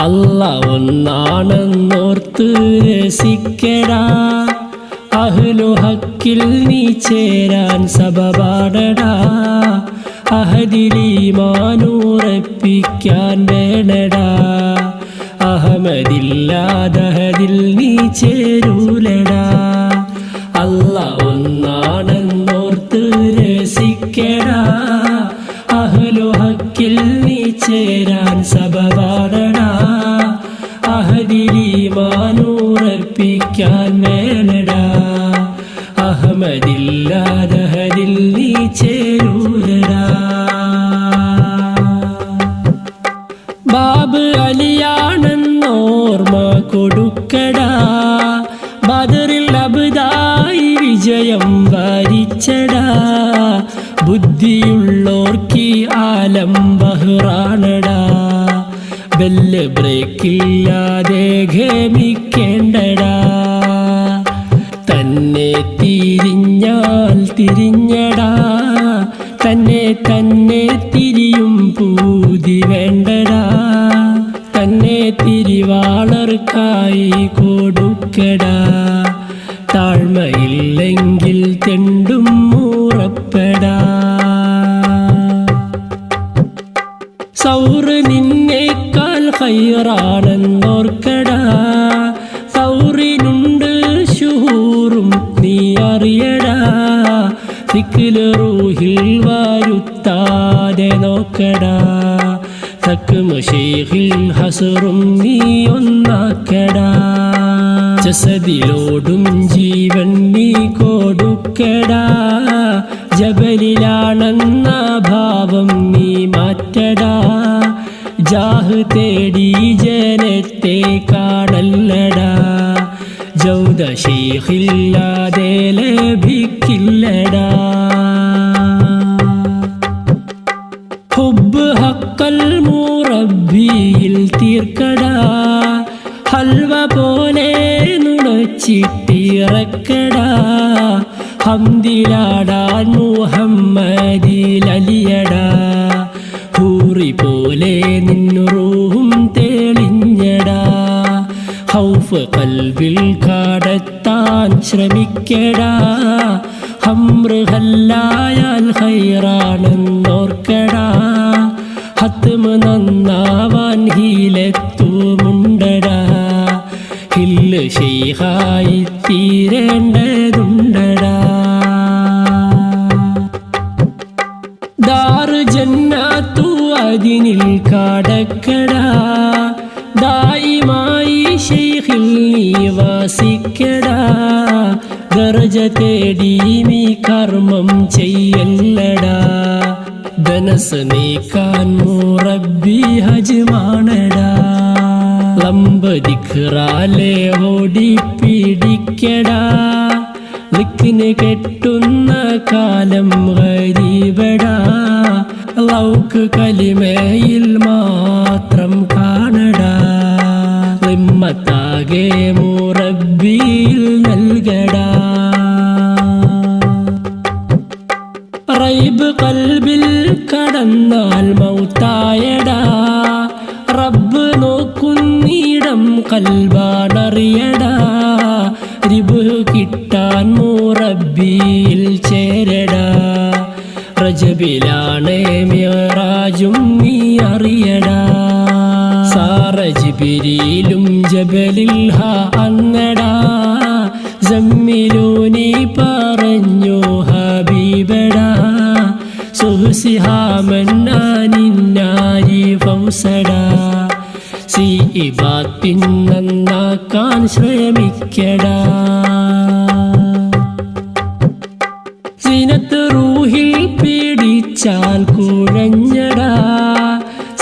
അല്ല ഒന്നാണെന്നോർത്ത് രസിക്കടാ. അഹ്ലു ഹക്കിൽ നീ ചേരാൻ സഭ പാടടാ. അഹദിലി മാനൂറപ്പിക്കാൻ വേണടാ. അഹമ്മദില്ലാതഹദിൽ നീ ചേരൂലടാ. അല്ല ഒന്നാണെന്നോർത്ത് രസിക്കടാ. അഹ്ലു ഹക്കിൽ നീ ചേരാൻ സബപാടടാ അഹദിലീമാനൂറപ്പിക്കാൻ വേണടാ അഹമ്മദില്ലാതഹദിൽ നീ ചേരൂരടാ. ബാബ് അലിയാണെന്നോർമ്മ കൊടുക്കടാ. ബദറിൽ അബുദായി വിജയം വരിച്ചടാ. ബുദ്ധിയുള്ളോർക്കി ആലം ബഹ്റാണടാ. ബെല്ല് ബ്രേക്കില്ലാതെ ഖേമിക്കേണ്ടടാ. തന്നെ തിരിഞ്ഞാൽ തിരിഞ്ഞടാ. തന്നെ തന്നെ തിരിയും പൂതി വേണ്ടടാ. തന്നെ തിരിവാളർക്കായി കൊടുക്കടാ. താഴ്മയില്ലെങ്കിൽ തെണ്ടും ഹൈറാണെന്നോർക്കടാ സൗറിനുണ്ട് ഷൂറും നീ അറിയടാ. സിക്കിൽ റൂഹിൽ വരുത്താതെ നോക്കടാ. സക്കുമ ഷെയ്ഖിൽ ഹസറും നീ ഒന്നാക്കടാ. ജസദിലോടും ജീവൻ നീ കൊടുക്കടാ. ജബലിലാണെന്ന ഭാവം നീ മാറ്റടാ. ജാഹ് തേടി ജനത്തെ കാണല്ലടാ. ജൗദ ഷെയ്ഖില്ലാതെ ലഭിക്കില്ലടാ. ഹുബ് ഹക്കൽ മൂറബിയിൽ തീർക്കടാ. ഹൽവ പോലെ നുണച്ചിട്ടിറക്കടാ. ഹംദിലാടാൻ മുഹമ്മദിലലിയടാ പോലെ നിന്നുറൂഹും തേളിഞ്ഞടാ. ഹൗഫ് കൽവിൽ കാടത്താൻ ശ്രമിക്കടാ. ഹംറുഹല്ലായാൽ ഹൈറാണെന്നോർക്കടാ. ഹത്തുമ് നന്നാവാൻ ഹീലെത്തുമുണ്ടടാ. ഹില്ല് ഷെയ്ഹായി തീരേണ്ടതുണ്ടടാ. അതിനിൽ കടക്കടാ. ദായിമായി ഷെയ്ഖിൽ നീ വാസിക്കടാ. ദർജ തേടി നീ കർമ്മം ചെയ്യല്ലടാ. ധനസ് നീക്കാൻ റബ്ബി ഹജ്മാണടാ. ലംബദിഖ്റാലെ ഓടി പിടിക്കടാ. ലിക്കിന് കെട്ടുന്ന കാലം ലൗക്ക് കലിമയിൽ മാത്രം കാണടാ. ലിമ്മത്താകെ മുറബിയിൽ നൽകടാ. റൈബ് കൽബിൽ കടന്നാൽ മൗത്തായടാ. റബ്ബ് നോക്കുന്നിടം കൽബാണറിയടാ. റിബ് കിട്ടാൻ മുറബിയിൽ ചേരടാ റജബിലാണ് മിറാജും നീ അറിയടാ സാറജിബിരിയിലും ജബലിൽ ഹ അന്നടാ ജമ്മിലൂനി പറഞ്ഞു ഹബീബടാ. സുഹസിഹാമന്നാനിന്നാരി ഫൗസടാ. സി ഇബാത്തിൻ നന്നാക്കാൻ ശ്രമിക്കടാ. പീഡിച്ചാൽ കുഴഞ്ഞടാ.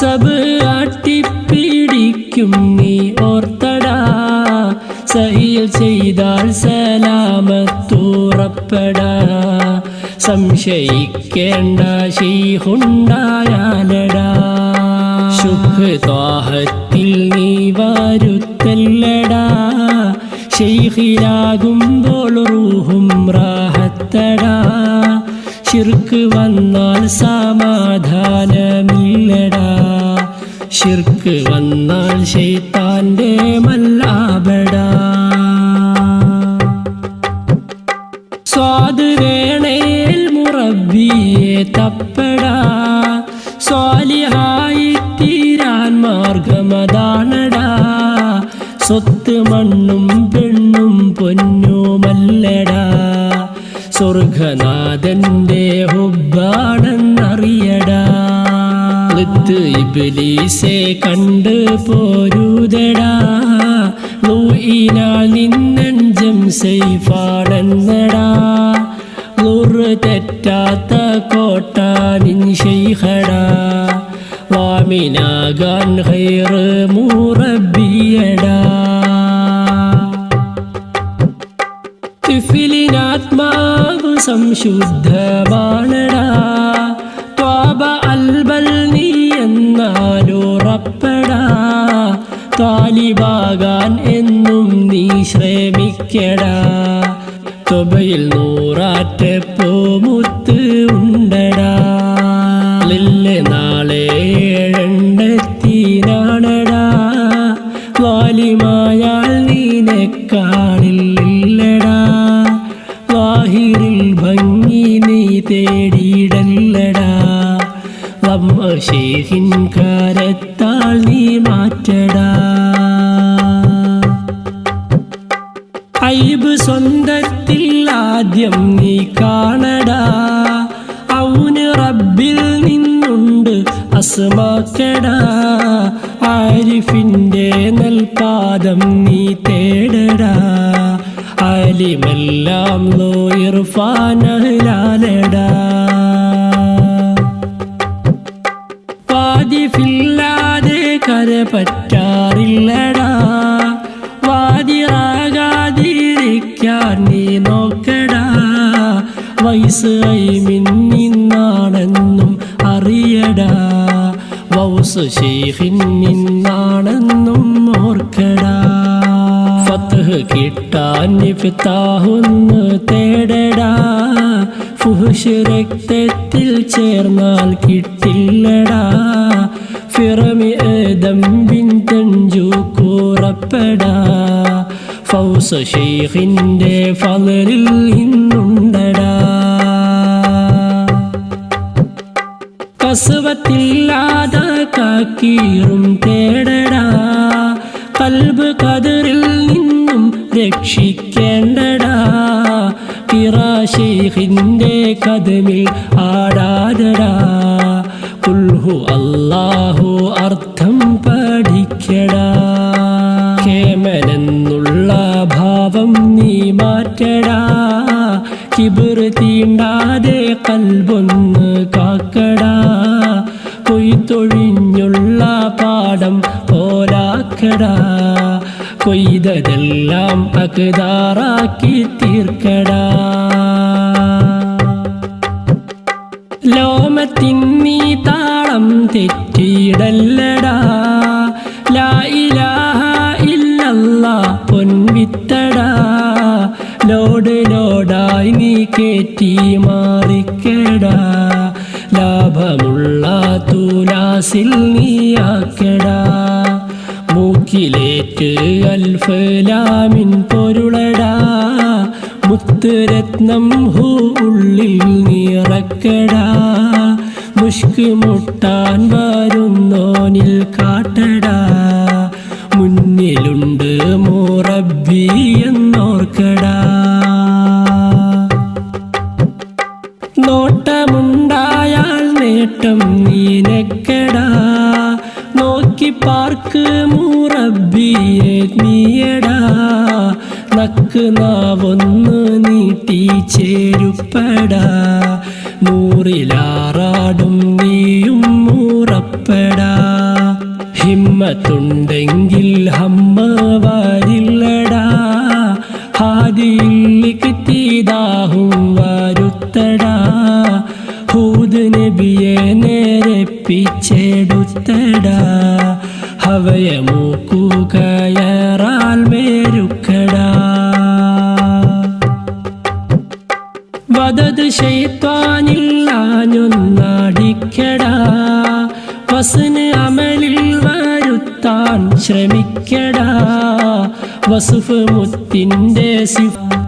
സബ് ആട്ടിപ്പിടിക്കും നീ ഓർത്തടാ. സഹിയിൽ ചെയ്താൽ സലാമത്തുറപ്പടാ. സംശയിക്കേണ്ട ശീഹുണ്ടായാലടാ. ശുഭ്വാഹത്തിൽ നീ വരുത്തല്ലടാ. ശൈഹിലാകുമ്പോൾ റൂഹും ഷിർക്ക് വന്നാൽ സമാധാനമില്ലടാ. ഷിർക്ക് വന്നാൽ ശൈത്താന്റെ മല്ലാബടാ സ്വാദ് മുറബിയെ തപ്പടാ. സ്വാലിഹായി തീരാൻ മാർഗമതാണടാ. സ്വത്ത് മണ്ണും പെണ്ണും സ്വർഗനാഥന്റെ ഹുബാണെന്നറിയടാ ഇബിലീസെ കണ്ട് പോരുതടാ. ലൂയിനാൽ നിന്നഞ്ചം സൈഫാണെന്നടാ ലുറ് തെറ്റാത്ത കോട്ട നിൻ ശൈഖടാ. വാമിനാകാൻ ഹൈറ് മൂറബിയടാ. തിഫിലിനാത്മാവ് സംശുദ്ധമാണടാ. ത്വാബ അൽബൽ നീ എന്നാലുറപ്പടാ താലിബാകാൻ എന്നും നീ ശ്രമിക്കടാ. തൊബയിൽ നൂറാറ്റപ്പോ മുത്ത് ഉണ്ടടാ മാറ്റടാ. ഐബ് സ്വന്തത്തിൽ ആദ്യം നീ കാണടാ. ഔന് റബ്ബിൽ നിന്നുണ്ട് അസമാക്കടാ. ആരിഫിന്റെ നൽപാദം നീ തേടടാ. അലിമെല്ലാം നോ ഇർഫാനഹ്ലാലടാ കര പറ്റാറില്ലടാ. വാതിറാകാതിരിക്കാൻ നീ നോക്കടാ. വയസ്സ് മിന്നിന്നാണെന്നും അറിയടാ. വൗസ് ഷെയ്ഖിൻ ഓർക്കടാ. ഫത്ഹ് കിട്ടാൻ ഫിത്താഹൊന്ന് തേടടാ. ഫുഷ് രക്തത്തിൽ ചേർന്നാൽ കിട്ടില്ലടാ. ഫിറമി ഏതമ്പിൻ തഞ്ചു കൂറപ്പെടാ. ഫൗസ ഷെയ്ഖിന്റെ ഫലറിൽ ഇന്നുണ്ടടാ. കസുവത്തില്ലാതെ കാക്കീറും തേടടാ. കൽബ് കതിറിൽ നിന്നും രക്ഷിക്കേണ്ടടാ. ഷെയ്ഖിന്റെ കഥമിൽ ആടാതടാ. കുൽഹു അല്ലാഹു അർത്ഥം പഠിക്കടാ. കേമനെന്നുള്ള ഭാവം നീ മാറ്റടാ. കിബിർ തീണ്ടാതെ കൽബൊന്ന് കാക്കടാ. കൊയ്ത്തൊഴിഞ്ഞുള്ള പാടം പോലാക്കടാ. കൊയ്തതെല്ലാം അകതാറാക്കി തീർക്കടാ. ലോമത്തിന്നീ താളം തെറ്റിയിടല്ലടാ. ലാ ഇലാഹ ഇല്ലല്ലാ പൊൻവിത്തടാ. ലോഡ് ലോഡായി നീ കേറ്റി മാറിക്കടാ. ലാഭമുള്ള തൂലാസിൽ നീയാക്കടാ മൂക്കിലേറ്റ് അൽഫലാമിൻ പൊരുളടാ. മുത്തുരത്നം ഹൂ ഉള്ളിൽ നിറക്കടാ. മുഷ്ക് മുട്ടാൻ വരുന്നോനിൽ കാട്ടട. മുന്നിലുണ്ട് മോറബി എന്നോർക്കട. നോട്ടമുണ്ടായാൽ നേട്ടം നീനക്കടാ. നോക്കി പാർക്ക് മൂറബിയെ നീയടാ. നക്ക് നാവൊന്ന് നീട്ടി ചേരുപ്പടാ. നൂറിലാറാടും നീയും മൂറപ്പെടാ. ഹിമ്മത്തുണ്ടെങ്കിൽ ഹമ്മ വാരില്ലടാ. ഹാദിയിലിക്കിത്തീതാഹും വരുത്തടാ. ഹൂദ് നബിയെ നേരെ പിച്ചെടുത്തടാ. ഹവയ മൂക്കുകയറാൽ മേരുക്കടാ. വദത് ശൈത്വാനില്ലാഞ്ഞൊന്നടിക്കടാ ക്ഷമിക്കടാ. വസുഫ് മുത്തിന്റെ സിഫ്